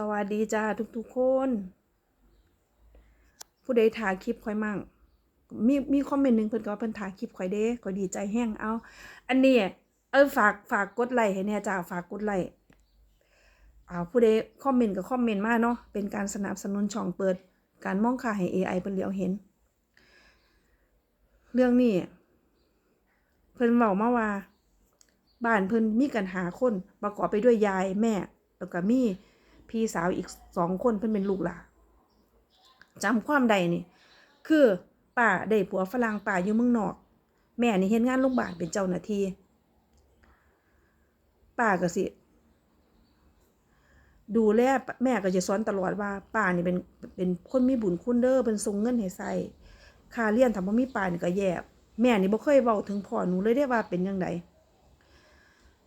สวัสดีจ้าทุกๆคน ผู้ใดถ่ายคลิปค่อยมั่งมีมีคอมเมนต์หนึ่งเพิ่นก็ว่าเพิ่นถ่ายคลิปค่อยเด้ก็ดีใจแห้งเอา อันนี้เออฝากฝากกดไลค์ให้แน่จ้าฝากกดไลค์อ่าผู้ใดคอมเมนต์ก็คอมเมนต์มาเนาะเป็นการสนับสนุนช่องเปิด การมองค่าให้ AI เพิ่นเหลียวเห็น เรื่องนี้เพิ่นเว้ามาว่าบ้านเพิ่นมีกันหาคนประกอบไปด้วยยายแม่แล้วก็มี พี่สาวอีกสองคนเพิ่นเป็นลูกหลานจำความใดนี่ คือป้าได้ผัวฝรั่งป้าอยู่เมืองนอก แม่นี่เฮ็ดงานโรงบาลเป็นเจ้าหน้าที่ป้าก็สิ ดูแลแม่ก็จะสอนตลอดว่าป้านี่เป็นเป็นคนมีบุญคุณเด้อเป็นส่งเงินให้ใส่ค่าเรียนถ้าบ่มีป้านี่ก็แย่แม่นี่บ่เคยเว้าถึงพ่อหนูเลยได้ว่าเป็นจังได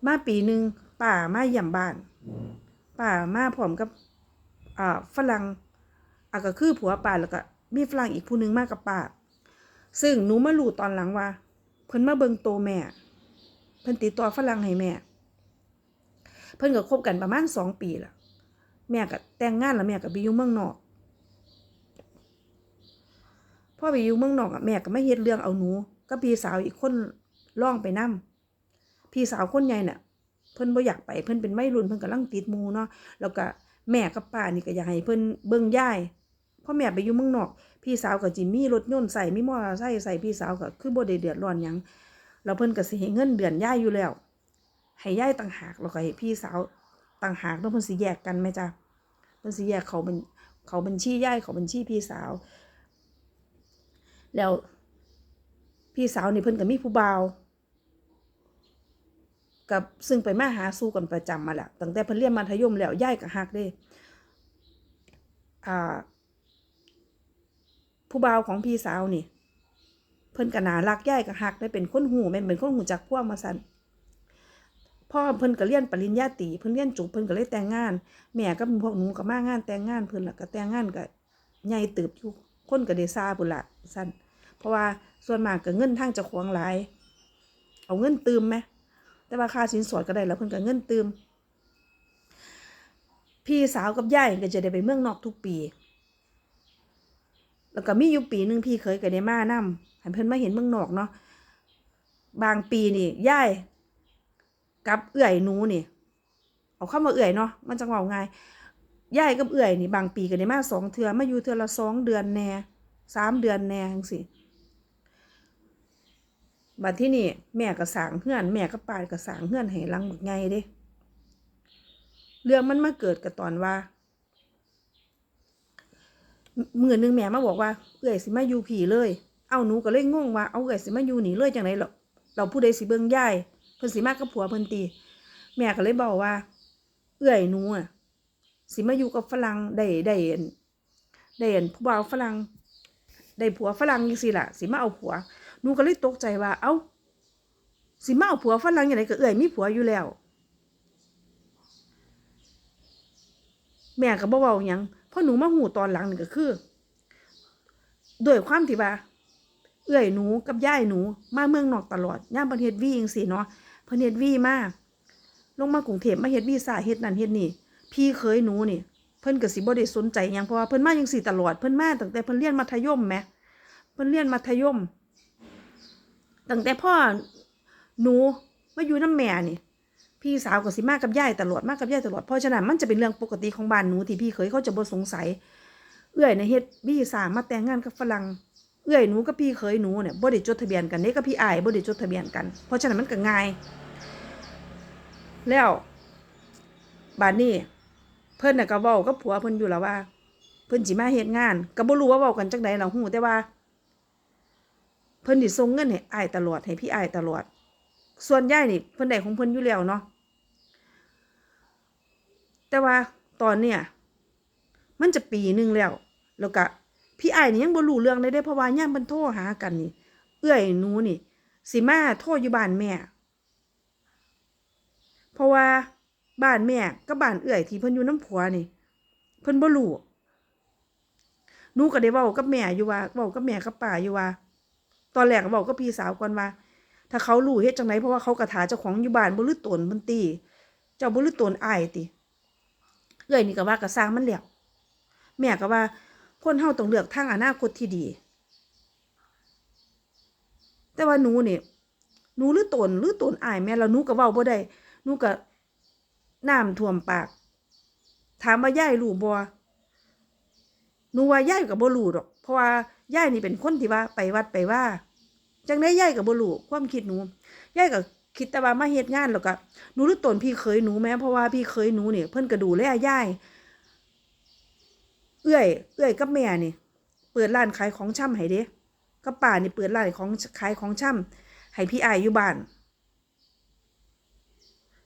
มาปีหนึ่งป้ามาเยี่ยมบ้าน ป้ามาพร้อมกับอ่าฝรั่งอะก็คือผัวป้าแล้วก็มีฝรั่งอีกผู้หนึงมากับป้าซึ่งหนูมารู้ตอนหลังว่า เพิ่นมาเบิงโตแม่ เพิ่นติดต่อฝรั่งให้แม่ เพิ่นก็คบกันประมาณสองปีละแม่ก็แต่งงานแล้วแม่ก็ไปอยู่เมืองนอกพ่อไปอยู่เมืองนอกอะแม่ก็ไม่เฮ็ดเรื่องเอาหนู ก็พี่สาวอีกคนล่องไปนํพี่สาวคนใหญ่น่ะ เพิ่นบ่อยากไปเพิ่นเป็นวัยรุ่นเพิ่นกำลังติดมูเนาะแล้วก็แม่กับป้านี่ก็อยากให้เพิ่นเบิ่งย่ายพราะแม่ไปอยู่เมืองนอก พี่สาวก็จิมีรถยนต์ใส่มีมอเตอร์ไซค์ใส่พี่สาวก็คือบ่ได้เดือดร้อนหยังแล้วเพิ่นก็สิให้เงินเดือนย่ายอยู่แล้ว ให้ย่ายต่างหากแล้วก็ให้พี่สาวต่างหากแล้วเพิ่นสิแยกกันไหมจ๊ะเพิ่นสิแยกเขาเป็นเขาบัญชีย่ายเขาบัญชีพี่สาว แล้วพี่สาวนี่เพิ่นก็มีผู้บ่าว กับซึ่งไปมาหาสู่กันประจำมาแหละตั้งแต่เพิ่นเรียนมัธยมแล้วย่ายก็ฮักเด้อ่า ผู้บ่าวของพี่สาวนี่ เพิ่นก็น่ารักย่ายก็ฮักได้เป็นคนหูแม่นเป็นคนหูจักความาซั่นพ่อเพิ่นก็เรียนปริญญาตรีเพิ่นเรียนจบเพิ่นก็เลยแต่งงาน แม่ก็พวกหนูก็มางานแต่งงานเพิ่นล่ะก็แต่งงานก็ใหญ่ตึบอยู่คนก็ได้ซาพุ่นล่ะซั่นเพราะว่าส่วนมากก็เงินทางเจ้าของหลาย เอาเงินตืมไหม แต่ว่าค่าสินสอดก็ได้แล้วเพิ่นก็เงินตืมพี่สาวกับยายก็จะได้ไปเมืองนอกทุกปี แล้วก็มีอยู่ปีหนึ่งพี่เคยก็ได้มานำให้เพิ่นมาเห็นเมืองนอกเนาะบางปีนี่ยายกับเอื้อยหนูนี่เอาคำว่าเอื้อยเนาะมันจังเว้าง่ายยายกับเอื้อยนี่บางปีก็ได้มาสองเทื่อมาอยู่เทื่อละสองเดือนแหน่สามเดือนแหน่จังซี่ บัดที่นี่แม่ก็สางเฮือน แม่ก็ปาดก็สางเฮือนให้หลังบักใหญ่เด้ เรื่องมันมาเกิดกับตอนว่ามื้อหนึงแม่มาบอกว่าเอื้อยสิมาอยู่ผีเลย เอาหนูก็เลยงงว่าเอาเอื้อยสิมาอยู่หนีเลยจังได๋หรอเราผู้ใดสิเบิ่งยายเพิ่นสิมากับผัวเพิ่นติแม่ก็เลยบอกว่า เอื้อยหนูอะสิมาอยู่กับฝรั่งได้ได้อันได้อันผู้บ่าวฝรั่งได้ผัวฝรั่งจังซี่ล่ะสิมาเอาผัว หนูก็เลยตกใจว่า เอ้า สิมาเอาผัวฝรั่งอย่างไรก็เอื่อยมีผัวอยู่แล้ว แม่ก็บ่เว้าหยังพราะหนูมาหูตอนหลังนี่ก็คือด้วยความที่ว่าเอื่อยหนูกับย่ายหนูมาเมืองนอกตลอดย่ามประเทศวีจังซี่เนาะประเทศวีมากลงมากรุงเทพมาเฮ็ดวีซ่าเฮ็ดนั่นเฮ็ดนี่ พี่เคยหนูนี่ เพิ่นก็สิบ่ได้สนใจหยังเพราะว่าเพิ่นมาจังซี่ตลอดเพิ่นมาตั้งแต่เพิ่นเรียนมัธยมแหมเพิ่นเรียนมัธยม ตั้งแต่พ่อหนูมาอยู่น้ำแม่นี่ พี่สาวก็สิมากับยายตลอดมากับยายตลอดเพราะฉะนั้นมันจะเป็นเรื่องปกติของบ้านหนูที่พี่เคยเขาจะบ่สงสัย เอื้อยในเฮ็ดวีซ่าวมาแต่งงานกับฝรั่งเอื้อยหนูกับพี่เคยหนูเนี่ยบ่ได้จดทะเบียนกันเด้กับพี่อายบ่ได้จดทะเบียนกัน เพราะฉะนั้นมันก็ง่าย แล้วบ้านนี้เพิ่นน่ะก็เว้ากับผัวเพิ่นอยู่แล้วว่า เพิ่นสิมาเฮ็ดงานก็บ่รู้ว่าเว้ากันจังใดล่ะฮู้แต่ว่า เพิ่นสิส่งเงินให้อ้ายตลอดให้พี่อ้ายตลอด ส่วนยายนี่เพิ่นได้ของเพิ่นอยู่แล้วเนาะแต่ว่าตอนเนี้ยมันจะปีหนึ่งแล้ว แล้วก็พี่อ้ายนี่ยังบ่รู้เรื่องเลยเด้เพราะว่าย่ามเพิ่นโทรหากันนี่ เอื้อยหนูนี่สิมาโทรอยู่บ้านแม่ เพราะว่าบ้านแม่กับบ้านเอื้อยที่เพิ่นอยู่น้ำผัวนี่ เพิ่นบ่รู้หนูก็ได้เว้ากับแม่อยู่ว่าเว้ากับแม่กับป้าอยู่ว่า อนแรกก็บอกกับพี่สาวก่อนว่า ถ้าเขารู้เฮ็ดจังไดเพราะว่าเขากระถาเจ้าของอยู่บ้านบ่รู้ตนเพิ่นตีเจ้าบ่รู้ตนอายติเอ้ยนี่ก็ว่าก็สร้างมันแล้วแม่ก็ว่าคนเฮาต้องเลือกทางอนาคตที่ดี แต่ว่าหนูนี่หนูหรือตนหรือตนอายแม่แล้วหนูก็เว้าบ่ได้หนูก็น้ำท่วมปาก ถามว่ายายรู้บ่หนูว่ายายก็บ่รู้ดอก เพราะว่ายายนี่เป็นคนที่ว่าไปวัดไปว่า จังได้ยายก็บ่รู้ความคิดหนูยายก็คิดแต่ว่ามาเฮ็ดงานแล้วก็หนูหรือตนพี่เคยหนูแม้เพราะว่าพี่เคยหนูเนี่ยเพิ่นก็ดูแลยายเอื้อย เอื้อยกับแม่นี่ เปิดร้านขายของช่ำให้เด้กับป้านี่เปิดร้านของขายของช่ำให้พี่อายอยู่บ้าน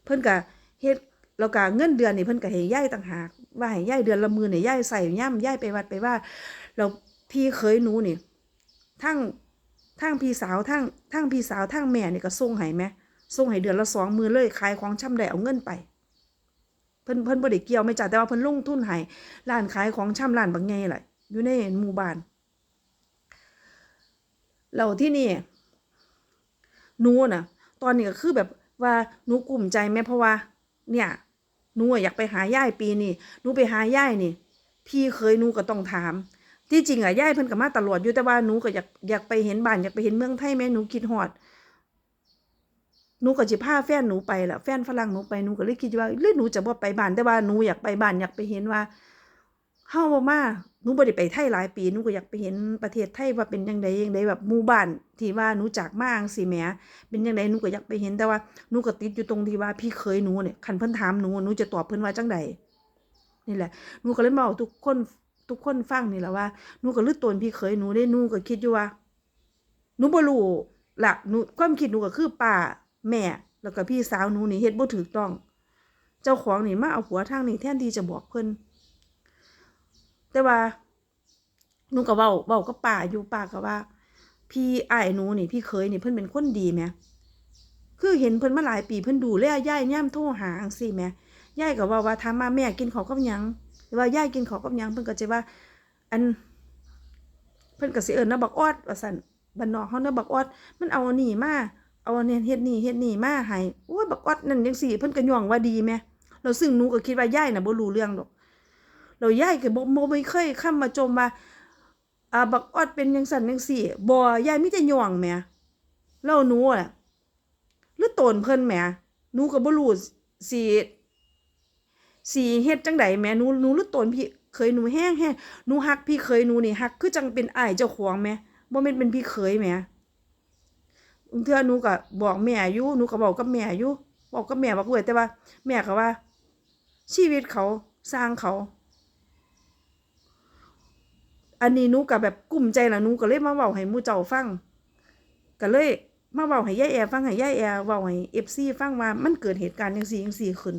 เพิ่นก็เฮ็ดแล้วก็เงินเดือนนี่เพิ่นก็ให้ยายต่างหากว่าให้ยายเดือนละมื่นนี่ยายใส่ย่ำยายไปวัดไปว่าแล้วพี่เคยหนูนี่ทั้ง ทั้งพี่สาวทั้งทั้งพี่สาวทั้งแม่นี่ก็ส่งให้แหมส่งให้เดือนละสองมื่นเลยขายของช่ำได้เอาเงินไป เพิ่นเพิ่นบ่ได้เกี่ยวไม่จ้ะแต่ว่าเพิ่นลงทุนให้ร้านขายของช่ำร้านบางใหญ่แหละอยู่ในหมู่บ้านแล้วที่นี่หนูน่ะ ตอนนี้ก็คือแบบว่าหนูกลุ่มใจแม่เพราะว่า เนี่ยหนูอะอยากไปหาย่ายปีนี้หนูไปหาย่ายนี่ พี่เคยหนูก็ต้องถาม ที่จริงอะย่ายเพิ่นก็มาตลอดอยู่แต่ว่าหนูก็อยากอยากไปเห็นบ้านอยากไปเห็นเมืองไทยแม่หนูคิดฮอดหนูก็สิพาแฟนหนูไปละแฟนฝรั่งหนูไปหนูก็เลยคิดว่าหรือหนูจะบ่ไปบ้านแต่ว่าหนูอยากไปบ้านอยากไปเห็นว่าเฮาบ่มาหนูบ่ได้ไปไทยหลายปีหนูก็อยากไปเห็นประเทศไทยว่าเป็นจังไดจังไดแบบหมู่บ้านที่ว่าหนูจากมาจังซี่แหมเป็นจังไดหนูก็อยากไปเห็นแต่ว่าหนูก็ติดอยู่ตรงที่ว่าพี่เคยหนูเนี่ยคันเพิ่นถามหนูหนูจะตอบเพิ่นว่าจังใดนี่แหละหนูก็เลยบอกทุกคน ทุกคนฟังนี่แหละว่าหนูก็ลือตนพี่เคยหนูได้หนูก็คิดอยู่ว่าหนูบ่รู้ละหนูความคิดหนูก็คือป้าแม่ แล้วก็พี่สาวหนูนี่เฮ็ดบ่ถูกต้อง เจ้าของนี่มาเอาหัวทางนี่แทนที่จะบอกเพิ่นแต่ว่าหนูก็เว้าเว้ากับป้าอยู่ป้าก็ว่า พี่อ้ายหนูนี่พี่เคยนี่เพิ่นเป็นคนดีแหมคือเห็นเพิ่นมาหลายปีเพิ่นดูแลยายย่ามโทรหาจังซี่แม่ยายก็ว่าว่าถามมาแม่กินข้าวกับหยัง ว่ายายกินข้าวกับหยังเพิ่นก็จะว่า อัน เพิ่นก็สิเอิ้นนะบักออดว่าซั่นบ้านนอกเฮานะบักออดมันเอาอันนี้มาเอาอันนี้เฮ็ดนี่เฮ็ดนี่มาให้โอ้ยบักออดนั่นจังซี่เพิ่นก็ย่องว่าดีแหม่แล้วซึ่งหนูก็คิดว่ายายน่ะบ่รู้เรื่องดอกแล้วยายก็บ่บ่ไม่เคยค้ามาจมว่าอ่าบักออดเป็นจังซั่นจังซี่บ่ยายมีแต่ย่องแหม่แล้วหนูอะหรือตนเพิ่นแหมหนูก็บ่รู้สิ สิเฮ็ดจังใดแหมหนูหนูรือโตนพี่เคยหนูแห้งแห้งหนูฮักพี่เคยหนูนี่ฮักคือจังเป็นอ้ายเจ้าของแหมบ่แม่นเป็นพี่เคยแมบางเทื่อหนูก็บอกแม่อยู่หนูก็บอกกับแม่อยู่บอกกับแม่บอกด้วยแต่ว่า แม่ก็ว่า ชีวิตเขาสร้างเขา อันนี้หนูก็แบบกลุ้มใจล่ะหนูก็เลยมาเว้าให้หมู่เจ้าฟังก็เลยมาเว้าให้ยายแอฟังให้ยายแอเว้าให้ FC ฟังว่ามันเกิดเหตุการณ์จังซี่จังซี่ขึ้น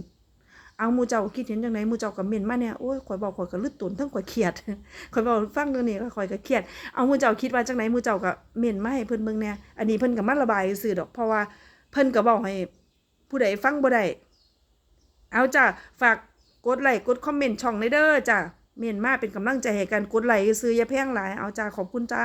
เอามูเจ้าคิดเห็นจังไดหมู่เจ้าก็เม่นมาเนี่ยโอ้ยข่อยเว้าข่อยก็ลึกตุนทั้งข่อยเครียดข่อยเว้าฟังเรื่องนี้ก็ข่อยก็เครียด เอามูเจ้าคิดว่าจังไดหมู่เจ้าก็เม่นมาให้เพิ่นเบิ่งแหน่ยอันนี้เพิ่นก็มาระบายซื่อดอกเพราะว่าเพิ่นก็เว้าให้ ผู้ใดฟังบ่ได้เอาจ้ะฝากกดไลค์กดคอมเมนต์ช่องในเด้อจ้ะเม่นมาเป็นกำลังใจให้กันกดไลค์ซื้ออย่าแพงหลายเอาจ้ะขอบคุณจ้า